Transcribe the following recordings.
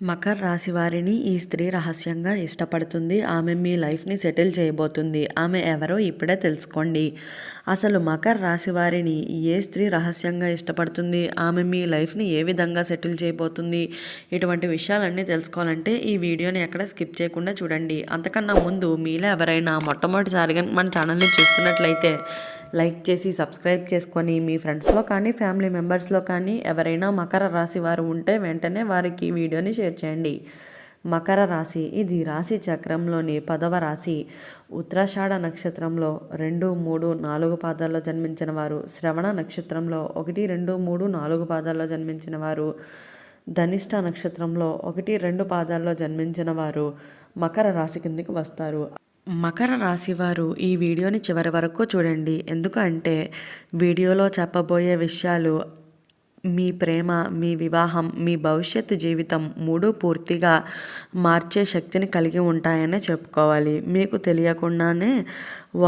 మకర్ రాశి వారిని ఈ స్త్రీ రహస్యంగా ఇష్టపడుతుంది. ఆమె మీ లైఫ్ని సెటిల్ చేయబోతుంది. ఆమె ఎవరో ఇప్పుడే తెలుసుకోండి. అసలు మకర్ రాశి వారిని ఏ స్త్రీ రహస్యంగా ఇష్టపడుతుంది? ఆమె మీ లైఫ్ని ఏ విధంగా సెటిల్ చేయబోతుంది? ఇటువంటి విషయాలన్నీ తెలుసుకోవాలంటే ఈ వీడియోని ఎక్కడ స్కిప్ చేయకుండా చూడండి. అంతకన్నా ముందు మీలో ఎవరైనా మొట్టమొదటిసారిగా మన ఛానల్ని చూస్తున్నట్లయితే లైక్ చేసి సబ్స్క్రైబ్ చేసుకొని మీ ఫ్రెండ్స్లో కానీ ఫ్యామిలీ మెంబర్స్లో కానీ ఎవరైనా మకర రాశి వారు ఉంటే వెంటనే వారికి ఈ వీడియోని షేర్ చేయండి. మకర రాశి ఇది రాశి చక్రంలోని పదవ రాశి. ఉత్తరాషాఢ నక్షత్రంలో రెండు మూడు నాలుగు పాదాల్లో జన్మించిన వారు. శ్రవణ నక్షత్రంలో ఒకటి రెండు మూడు నాలుగు పాదాల్లో జన్మించిన వారు. ధనిష్ట నక్షత్రంలో ఒకటి రెండు పాదాల్లో జన్మించిన వారు. మకర రాశి కిందికి వస్తారు. మకర రాశి వారు ఈ వీడియోని చివరి వరకు చూడండి. ఎందుకంటే వీడియోలో చెప్పబోయే విషయాలు మీ ప్రేమ మీ వివాహం మీ భవిష్యత్తు జీవితం మూడు పూర్తిగా మార్చే శక్తిని కలిగి ఉంటాయనే చెప్పుకోవాలి. మీకు తెలియకుండానే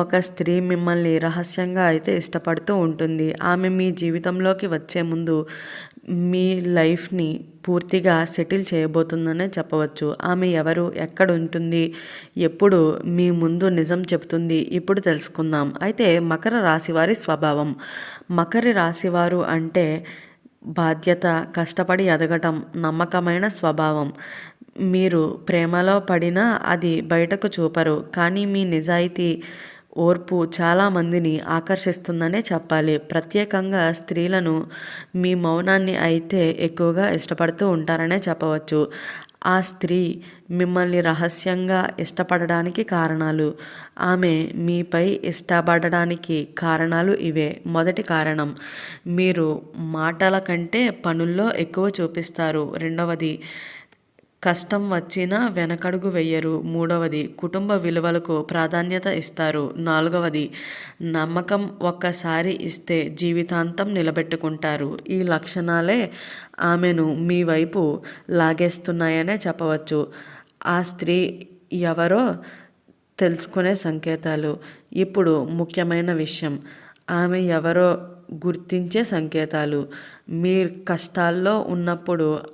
ఒక స్త్రీ మిమ్మల్ని రహస్యంగా అయితే ఇష్టపడుతూ ఉంటుంది. ఆమె మీ జీవితంలోకి వచ్చే ముందు మీ లైఫ్ని పూర్తిగా సెటిల్ చేయబోతుందనే చెప్పవచ్చు. ఆమె ఎవరు? ఎక్కడ ఉంటుంది? ఎప్పుడు మీ ముందు నిజం చెప్తుంది ఇప్పుడు తెలుసుకుందాం. అయితే మకర రాశివారి స్వభావం. మకర రాశివారు అంటే బాధ్యత కష్టపడి ఎదగటం నమ్మకమైన స్వభావం. మీరు ప్రేమలో పడినా అది బయటకు చూపరు. కానీ మీ నిజాయితీ ఓర్పు చాలామందిని ఆకర్షిస్తుందనే చెప్పాలి. ప్రత్యేకంగా స్త్రీలను మీ మౌనాన్ని అయితే ఎక్కువగా ఇష్టపడుతూ ఉంటారనే చెప్పవచ్చు. ఆ స్త్రీ మిమ్మల్ని రహస్యంగా ఇష్టపడడానికి కారణాలు. ఆమె మీపై ఇష్టపడడానికి కారణాలు ఇవే. మొదటి కారణం మీరు మాటల కంటే పనుల్లో ఎక్కువ చూపిస్తారు. రెండవది కష్టం వచ్చినా వెనకడుగు వెయ్యరు మూడవది కుటుంబ విలువలకు ప్రాధాన్యత ఇస్తారు. నాలుగవది నమ్మకం ఒక్కసారి ఇస్తే జీవితాంతం నిలబెట్టుకుంటారు. ఈ లక్షణాలే ఆమెను మీ వైపు లాగేస్తున్నాయనే చెప్పవచ్చు. ఆ స్త్రీ ఎవరో తెలుసుకునే సంకేతాలు. ఇప్పుడు ముఖ్యమైన విషయం ఆమె ఎవరో గుర్తించే సంకేతాలు. మీ కష్టాల్లో ఉన్నప్పుడు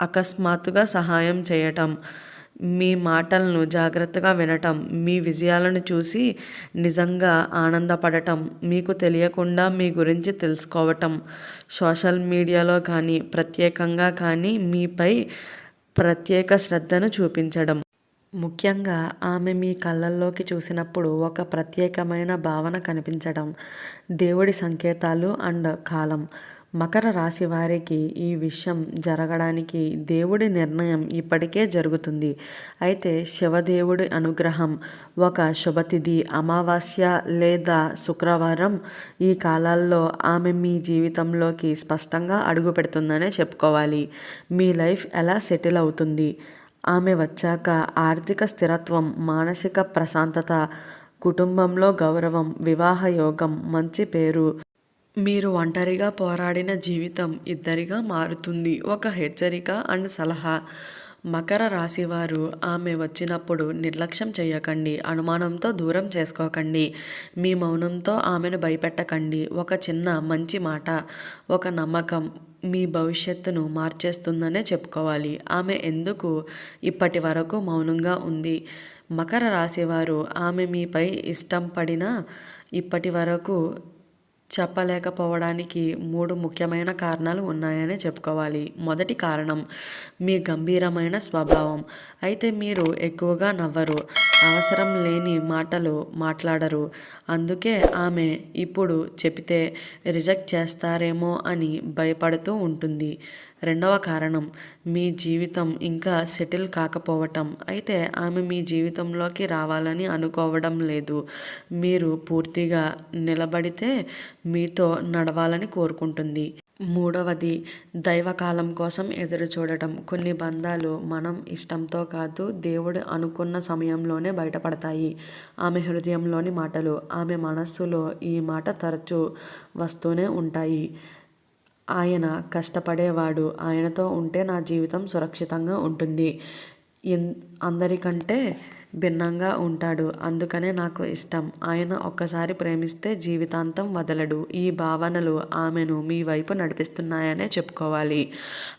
అకస్మాత్తుగా సహాయం చేయటం మీ మాటలను జాగ్రత్తగా వినటం మీ విజయాలను చూసి నిజంగా ఆనందపడటం మీకు తెలియకుండా మీ గురించి తెలుసుకోవటం సోషల్ మీడియాలో కానీ ప్రత్యేకంగా కానీ మీపై ప్రత్యేక శ్రద్ధను చూపించడం. ముఖ్యంగా ఆమె మీ కళ్ళల్లోకి చూసినప్పుడు ఒక ప్రత్యేకమైన భావన కనిపించడం దేవుడి సంకేతాలు అండ్ కాలం. మకర రాశి వారికి ఈ విషయం జరగడానికి దేవుడి నిర్ణయం ఇప్పటికే జరుగుతుంది. అయితే శివదేవుడి అనుగ్రహం ఒక శుభతిథి అమావాస్య లేదా శుక్రవారం ఈ కాలాల్లో ఆమె మీ జీవితంలోకి స్పష్టంగా అడుగు పెడుతుందనే చెప్పుకోవాలి. మీ లైఫ్ ఎలా సెటిల్ అవుతుంది? ఆమె వచ్చాక ఆర్థిక స్థిరత్వం మానసిక ప్రశాంతత కుటుంబంలో గౌరవం వివాహ యోగం మంచి పేరు మీరు ఒంటరిగా పోరాడిన జీవితం ఇద్దరిగా మారుతుంది. ఒక హెచ్చరిక అండ్ సలహా. మకర రాశివారు ఆమె వచ్చినప్పుడు నిర్లక్ష్యం చేయకండి అనుమానంతో దూరం చేసుకోకండి మీ మౌనంతో ఆమెను భయపెట్టకండి. ఒక చిన్న మంచి మాట ఒక నమ్మకం మీ భవిష్యత్తును మార్చేస్తుందనే చెప్పుకోవాలి. ఆమె ఎందుకు ఇప్పటి వరకు మౌనంగా ఉంది? మకర రాశివారు ఆమె మీపై ఇష్టం పడిన ఇప్పటి వరకు చెప్పలేకపోవడానికి మూడు ముఖ్యమైన కారణాలు ఉన్నాయని చెప్పుకోవాలి. మొదటి కారణం మీ గంభీరమైన స్వభావం. అయితే మీరు ఎక్కువగా నవ్వరు అవసరం లేని మాటలు మాట్లాడరు. అందుకే ఆమె ఇప్పుడు చెబితే రిజెక్ట్ చేస్తారేమో అని భయపడుతూ ఉంటుంది. రెండవ కారణం మీ జీవితం ఇంకా సెటిల్ కాకపోవటం. అయితే ఆమె మీ జీవితంలోకి రావాలని అనుకోవడం లేదు. మీరు పూర్తిగా నిలబడితే మీతో నడవాలని కోరుకుంటుంది. మూడవది దైవకాలం కోసం ఎదురు చూడటం కొన్ని బంధాలు మనం ఇష్టంతో కాదు దేవుడు అనుకున్న సమయంలోనే బయటపడతాయి. ఆమె హృదయంలోని మాటలు ఆమె మనస్సులో ఈ మాట తరచూ వస్తూనే ఉంటాయి. ఆయన కష్టపడేవాడు. ఆయనతో ఉంటే నా జీవితం సురక్షితంగా ఉంటుంది. ఎన్ అందరికంటే భిన్నంగా ఉంటాడు. అందుకనే నాకు ఇష్టం. ఆయన ఒక్కసారి ప్రేమిస్తే జీవితాంతం వదలడు. ఈ భావనలు ఆమెను మీ వైపు నడిపిస్తున్నాయనే చెప్పుకోవాలి.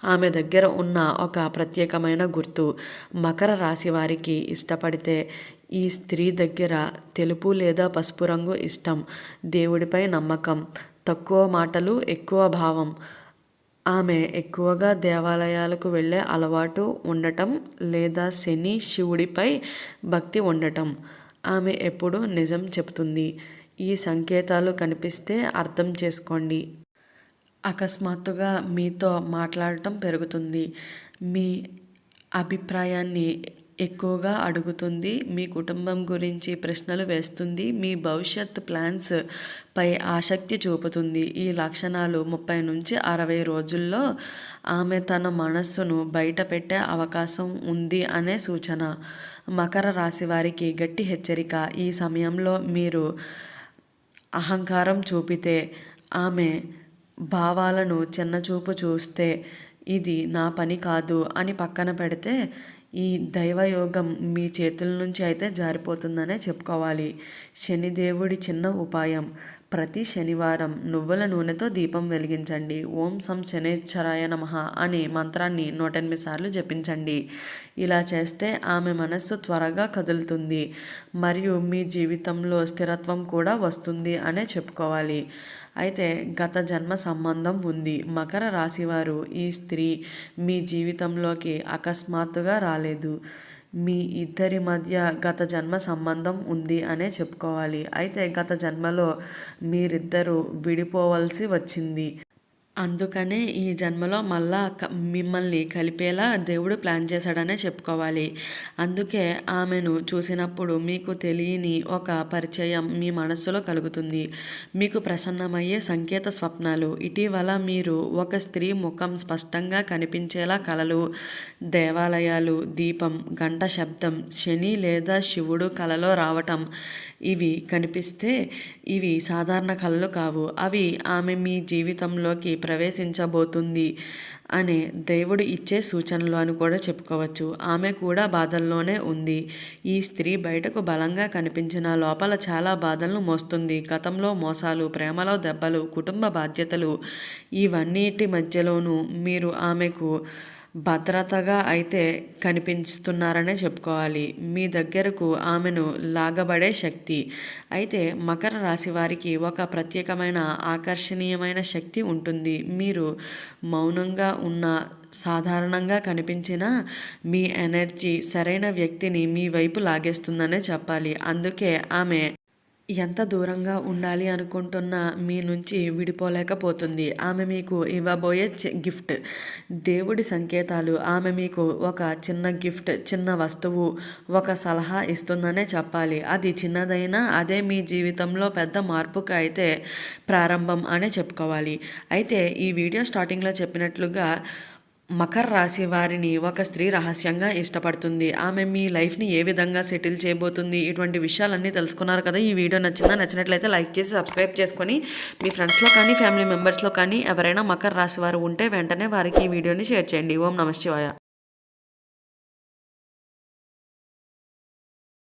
ఆమె దగ్గర ఉన్న ఒక ప్రత్యేకమైన గుర్తు. మకర రాశి వారికి ఇష్టపడితే ఈ స్త్రీ దగ్గర తెలుపు లేదా పసుపు రంగు ఇష్టం. దేవుడిపై నమ్మకం. తక్కువ మాటలు ఎక్కువ భావం. ఆమె ఎక్కువగా దేవాలయాలకు వెళ్ళే అలవాటు ఉండటం లేదా శని శివుడిపై భక్తి ఉండటం ఆమె ఎప్పుడు నిజం చెప్తుంది ఈ సంకేతాలు కనిపిస్తే అర్థం చేసుకోండి. అకస్మాత్తుగా మీతో మాట్లాడటం పెరుగుతుంది. మీ అభిప్రాయాన్ని ఎక్కువగా అడుగుతుంది మీ కుటుంబం గురించి ప్రశ్నలు వేస్తుంది మీ భవిష్యత్ ప్లాన్స్ పై ఆసక్తి చూపుతుంది. ఈ లక్షణాలు ముప్పై నుంచి అరవై రోజుల్లో ఆమె తన మనస్సును బయట పెట్టే అవకాశం ఉంది అనే సూచన. మకర రాశి వారికి గట్టి హెచ్చరిక. ఈ సమయంలో మీరు అహంకారం చూపితే ఆమె భావాలను చిన్నచూపు చూస్తే ఇది నా పని కాదు అని పక్కన పెడితే ఈ దైవయోగం మీ చేతుల నుంచి అయితే జారిపోతుందనే చెప్పుకోవాలి. శనిదేవుడి చిన్న ఉపాయం. ప్రతి శనివారం నువ్వుల నూనెతో దీపం వెలిగించండి. ఓం సం శనేశ్వరాయ నమ అనే మంత్రాన్ని నూట ఎనిమిది సార్లు జపించండి. ఇలా చేస్తే ఆమె మనస్సు త్వరగా కదులుతుంది. మరియు మీ జీవితంలో స్థిరత్వం కూడా వస్తుంది అనే చెప్పుకోవాలి. అయితే గత జన్మ సంబంధం ఉంది. మకర రాశివారు ఈ స్త్రీ మీ జీవితంలోకి అకస్మాత్తుగా రాలేదు. మీ ఇద్దరి మధ్య గత జన్మ సంబంధం ఉంది అనే చెప్పుకోవాలి. అయితే గత జన్మలో మీరిద్దరూ విడిపోవలసి వచ్చింది. అందుకనే ఈ జన్మలో మళ్ళా మిమ్మల్ని కలిపేలా దేవుడు ప్లాన్ చేశాడనే చెప్పుకోవాలి. అందుకే ఆమెను చూసినప్పుడు మీకు తెలియని ఒక పరిచయం మీ మనస్సులో కలుగుతుంది. మీకు ప్రసన్నమయ్యే సంకేత స్వప్నాలు. ఇటీవల మీరు ఒక స్త్రీ ముఖం స్పష్టంగా కనిపించేలా కలలు దేవాలయాలు దీపం గంట శబ్దం శని లేదా శివుడు కలలో రావటం ఇవి కనిపిస్తే ఇవి సాధారణ కళలు కావు. అవి ఆమె మీ జీవితంలోకి ప్రవేశించబోతుంది అనే దేవుడు ఇచ్చే సూచనలు అని కూడా చెప్పుకోవచ్చు. ఆమె కూడా బాధల్లోనే ఉంది. ఈ స్త్రీ బయటకు బలంగా కనిపించిన లోపల చాలా బాధలను మోస్తుంది. గతంలో మోసాలు ప్రేమలో దెబ్బలు కుటుంబ బాధ్యతలు ఇవన్నిటి మధ్యలోనూ మీరు ఆమెకు భద్రతగా అయితే కనిపిస్తున్నారనే చెప్పుకోవాలి. మీ దగ్గరకు ఆమెను లాగబడే శక్తి. అయితే మకర రాశి వారికి ఒక ప్రత్యేకమైన ఆకర్షణీయమైన శక్తి ఉంటుంది. మీరు మౌనంగా ఉన్న సాధారణంగా కనిపించిన మీ ఎనర్జీ సరైన వ్యక్తిని మీ వైపు లాగేస్తుందనే చెప్పాలి. అందుకే ఆమె ఎంత దూరంగా ఉండాలి అనుకుంటున్నా మీ నుంచి విడిపోలేకపోతుంది. ఆమె మీకు ఇవ్వబోయే గిఫ్ట్. దేవుడి సంకేతాలు. ఆమె మీకు ఒక చిన్న గిఫ్ట్ చిన్న వస్తువు ఒక సలహా ఇస్తుందనే చెప్పాలి. అది చిన్నదైనా అదే మీ జీవితంలో పెద్ద మార్పుకు అయితే ప్రారంభం అనే చెప్పుకోవాలి. అయితే ఈ వీడియో స్టార్టింగ్లో చెప్పినట్లుగా మకర రాశి వారిని ఒక స్త్రీ రహస్యంగా ఇష్టపడుతుంది. ఆమె మీ లైఫ్ని ఏ విధంగా సెటిల్ చేయబోతుంది? ఇటువంటి విషయాలన్నీ తెలుసుకున్నారు కదా. ఈ వీడియో నచ్చిందా? నచ్చినట్లయితే లైక్ చేసి సబ్స్క్రైబ్ చేసుకొని మీ ఫ్రెండ్స్లో కానీ ఫ్యామిలీ మెంబర్స్లో కానీ ఎవరైనా మకర రాశి వారు ఉంటే వెంటనే వారికి ఈ వీడియోని షేర్ చేయండి. ఓం నమ శివాయ.